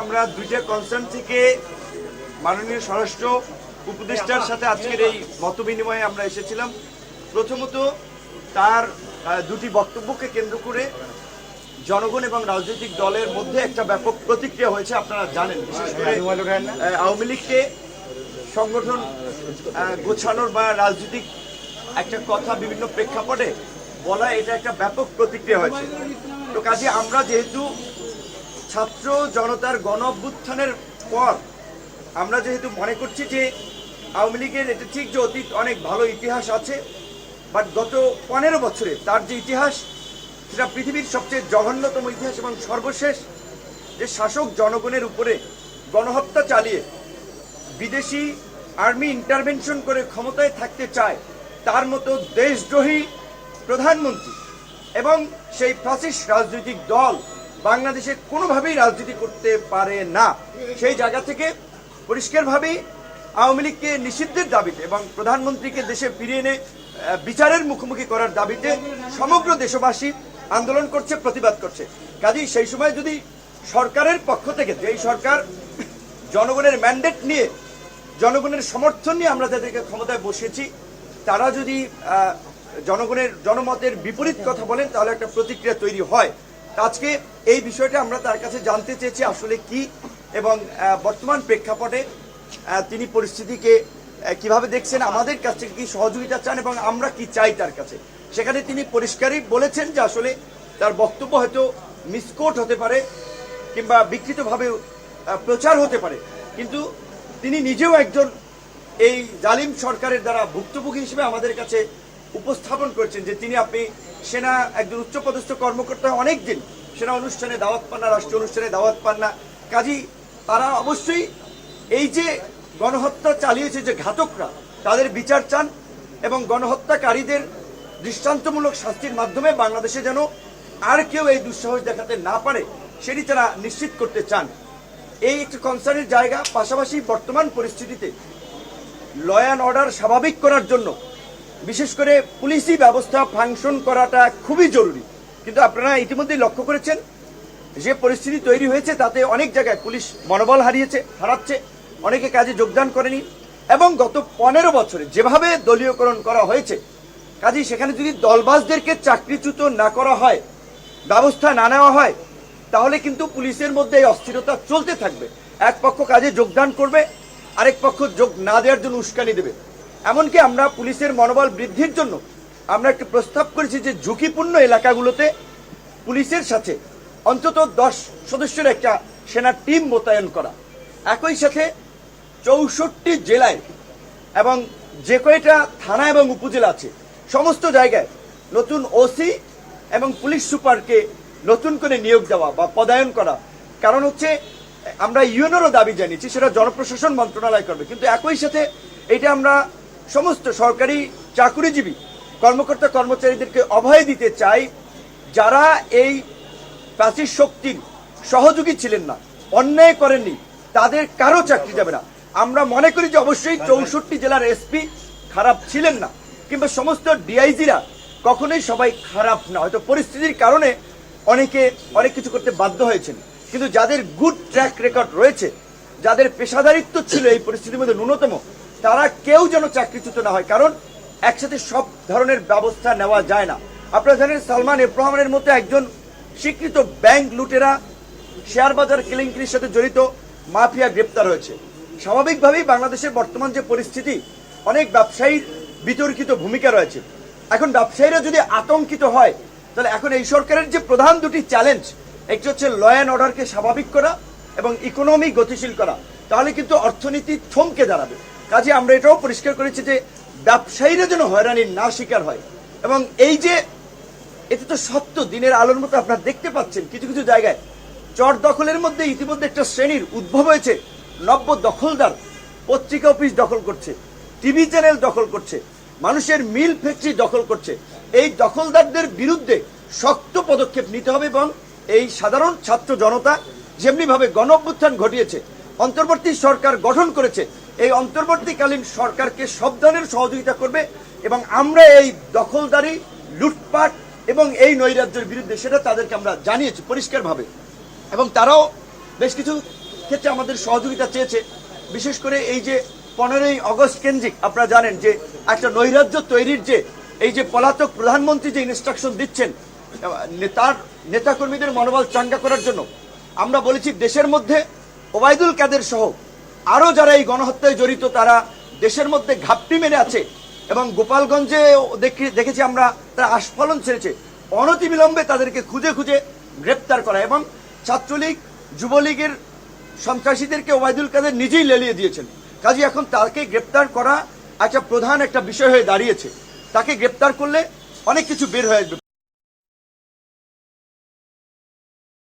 আমরা দুইটা কনসার্ন থেকে মাননীয় স্বরাষ্ট্র উপদেষ্টার সাথে আজকের এই মত বিনিময়ে আমরা এসেছিলাম। প্রথমত তার দুটি বক্তব্যকে কেন্দ্র করে জনগণ এবং রাজনৈতিক দলের মধ্যে একটা ব্যাপক প্রতিক্রিয়া হয়েছে, আপনারা জানেন। বিশেষ করে আওয়ামী লীগকে সংগঠন গোছানোর বা রাজনৈতিক একটা কথা বিভিন্ন প্রেক্ষাপটে বলা, এটা একটা ব্যাপক প্রতিক্রিয়া হয়েছে। তো কাজে আমরা যেহেতু ছাত্র জনতার গণ অভ্যুত্থানের পর আমরা যেহেতু মনে করছি যে আওয়ামী লীগের এটা ঠিক যে অতীত অনেক ভালো ইতিহাস আছে বাট গত পনেরো বছরে তার যে ইতিহাস, সেটা পৃথিবীর সবচেয়ে জঘন্যতম ইতিহাস এবং সর্বশেষ, যে শাসক জনগণের উপরে গণহত্যা চালিয়ে বিদেশি আর্মি ইন্টারভেনশন করে ক্ষমতায় থাকতে চায়, তার মতো দেশদ্রোহী প্রধানমন্ত্রী এবং সেই ফ্যাসিস্ট রাজনৈতিক দল বাংলাদেশে কোনোভাবেই রাজনীতি করতে পারে না। সেই জায়গা থেকে পরিষ্কারভাবেই আওয়ামী লীগকে নিষিদ্ধের দাবিতে এবং প্রধানমন্ত্রীকে দেশে ফিরিয়ে এনে বিচারের মুখোমুখি করার দাবিতে সমগ্র দেশবাসী আন্দোলন করছে, প্রতিবাদ করছে। কাজেই সেই সময় যদি সরকারের পক্ষ থেকে, যেই সরকার জনগণের ম্যান্ডেট নিয়ে, জনগণের সমর্থন নিয়ে আমরা যাদেরকে ক্ষমতায় বসেছি, তারা যদি জনগণের জনমতের বিপরীত কথা বলেন, তাহলে একটা প্রতিক্রিয়া তৈরি হয়। আজকে এই বিষয়টা আমরা তার কাছে জানতে চেয়েছি আসলে কি এবং বর্তমান প্রেক্ষাপটে তিনি পরিস্থিতিকে কীভাবে দেখছেন, আমাদের কাছ থেকে কি সহযোগিতা চান এবং আমরা কি চাই তার কাছে। সেখানে তিনি পরিষ্কারই বলেছেন যে আসলে তার বক্তব্য হয়তো মিসকোট হতে পারে কিংবা বিকৃতভাবে প্রচার হতে পারে। কিন্তু তিনি নিজেও একজন এই জালিম সরকারের দ্বারা ভুক্তভোগী হিসেবে আমাদের কাছে উপস্থাপন করেছেন যে তিনি আপনি সেনা একজন উচ্চপদস্থ কর্মকর্তা অনেক দিন সেনা অনুষ্ঠানে দাওয়াত পান না, রাষ্ট্রীয় অনুষ্ঠানে দাওয়াত পান না। কাজী, তারা অবশ্যই এই যে গণহত্যা চালিয়েছে যে ঘাতকরা, তাদের বিচার চান এবং গণহত্যাকারীদের দৃষ্টান্তমূলক শাস্তির মাধ্যমে বাংলাদেশে যেন আর কেউ এই দুঃসাহস দেখাতে না পারে, সেটি তারা নিশ্চিত করতে চান। এই একটি কনসার্নের জায়গা, পাশাপাশি বর্তমান পরিস্থিতিতে ল অ্যান্ড অর্ডার স্বাভাবিক করার জন্য বিশেষ করে পুলিশি ব্যবস্থা ফাংশন করাটা খুবই জরুরি। কিন্তু আপনারা ইতিমধ্যেই লক্ষ্য করেছেন, যে পরিস্থিতি তৈরি হয়েছে তাতে অনেক জায়গায় পুলিশ মনোবল হারিয়েছে, হারাচ্ছে, অনেকে কাজে যোগদান করেনি এবং গত পনেরো বছরে যেভাবে দলীয়করণ করা হয়েছে, কাজেই সেখানে যদি দলবাজদেরকে চাকরিচ্যুত না করা হয়, ব্যবস্থা না নেওয়া হয়, তাহলে কিন্তু পুলিশের মধ্যে এই অস্থিরতা চলতে থাকবে। এক পক্ষ কাজে যোগদান করবে, আরেক পক্ষ যোগ না দেওয়ার জন্য উস্কানি দেবে। এমনকি আমরা পুলিশের মনোবল বৃদ্ধির জন্য আমরা একটি প্রস্তাব করেছি যে ঝুঁকিপূর্ণ এলাকাগুলোতে পুলিশের সাথে অন্তত দশ সদস্যের একটা সেনা টিম মোতায়েন করা। একই সাথে চৌষট্টি জেলায় এবং যে কয়টা থানা এবং উপজেলা আছে, সমস্ত জায়গায় নতুন ওসি এবং পুলিশ সুপারকে নতুন করে নিয়োগ দেওয়া বা পদায়ন করা। কারণ হচ্ছে, আমরা ইউএনেরও দাবি জানিয়েছি, সেটা জনপ্রশাসন মন্ত্রণালয় করবে। কিন্তু একই সাথে এটা আমরা সমস্ত সরকারি চাকুরিজীবী কর্মকর্তা কর্মচারীদেরকে অভয় দিতে চাই, যারা এই প্রাচীর শক্তির সহযোগী ছিলেন না, অন্যায় করেননি, তাদের কারও চাকরি যাবে না। আমরা মনে করি যে অবশ্যই চৌষট্টি জেলার এসপি খারাপ ছিলেন না, কিংবা সমস্ত ডিআইজিরা কখনোই সবাই খারাপ না। হয়তো পরিস্থিতির কারণে অনেকে অনেক কিছু করতে বাধ্য হয়েছেন, কিন্তু যাদের গুড ট্র্যাক রেকর্ড রয়েছে, যাদের পেশাদারিত্ব ছিল এই পরিস্থিতির মধ্যে ন্যূনতম তারা কেউ যেন চাকরিচ্যুত না হয়, কারণ একসাথে সব ধরনের ব্যবস্থা নেওয়া যায় না। আপনারা জানেন সালমান এফ রহমানের মতো একজন স্বীকৃত ব্যাংক লুটেরা শেয়ার বাজার কেলেঙ্কারির সাথে জড়িত মাফিয়া গ্রেপ্তার হয়েছে। স্বাভাবিকভাবেই বাংলাদেশের বর্তমান যে পরিস্থিতি, অনেক ব্যবসায়ীর বিতর্কিত ভূমিকা রয়েছে। এখন ব্যবসায়ীরা যদি আতঙ্কিত হয়, তাহলে এখন এই সরকারের যে প্রধান দুটি চ্যালেঞ্জ, একটি হচ্ছে ল অ্যান্ড অর্ডারকে স্বাভাবিক করা এবং ইকোনমি গতিশীল করা। তাহলে কিন্তু অর্থনীতি থমকে দাঁড়াবে। কাজে আমরা এটাও পরিষ্কার করেছি যে ব্যবসায়ীরা যেন হয়রানির না শিকার হয়। এবং এই যে এতে তো সত্য, দিনের আলোর মতো আপনারা দেখতে পাচ্ছেন কিছু কিছু জায়গায় চর দখলের মধ্যে ইতিমধ্যে একটা শ্রেণির উদ্ভব হয়েছে। নব্য দখলদার পত্রিকা অফিস দখল করছে, টিভি চ্যানেল দখল করছে, মানুষের মিল ফ্যাক্টরি দখল করছে। এই দখলদারদের বিরুদ্ধে শক্ত পদক্ষেপ নিতে হবে এবং এই সাধারণ ছাত্র জনতা যেমনিভাবে গণ অভ্যুত্থান ঘটিয়েছে, অন্তর্বর্তী সরকার গঠন করেছে এই অন্তর্বর্তীকালীন সরকারকে সব ধরনের সহযোগিতা করবে এবং আমরা এই দখলদারি, লুটপাট এবং এই নৈরাজ্যের বিরুদ্ধে সেটা তাদেরকে আমরা জানিয়েছি পরিষ্কারভাবে। এবং তারাও বেশ কিছু ক্ষেত্রে আমাদের সহযোগিতা চেয়েছে। বিশেষ করে এই যে পনেরোই অগস্ট কেন্দ্রিক আপনারা জানেন যে একটা নৈরাজ্য তৈরির যে, এই যে পলাতক প্রধানমন্ত্রী যে ইনস্ট্রাকশন দিচ্ছেন তার নেতাকর্মীদের মনোবল চাঙ্গা করার জন্য, আমরা বলেছি দেশের মধ্যে ওবায়দুল কাদের সহ আরও যারা এই গণহত্যায় জড়িত, তারা দেশের মধ্যে ঘাপটি মেরে আছে। এবং গোপালগঞ্জে দেখি- দেখেছি আমরা, তারা আস্ফলন ছেড়েছে। অনতিবিলম্বে তাদেরকে খুঁজে খুঁজে গ্রেপ্তার করা এবং ছাত্রলীগ, যুবলীগের সন্ত্রাসীদেরকে ওবায়দুল কাদের নিজেই লেলিয়ে দিয়েছেন। কাজে এখন তাকে গ্রেপ্তার করা একটা প্রধান একটা বিষয় হয়ে দাঁড়িয়েছে। তাকে গ্রেপ্তার করলে অনেক কিছু বের হয়ে আসবে।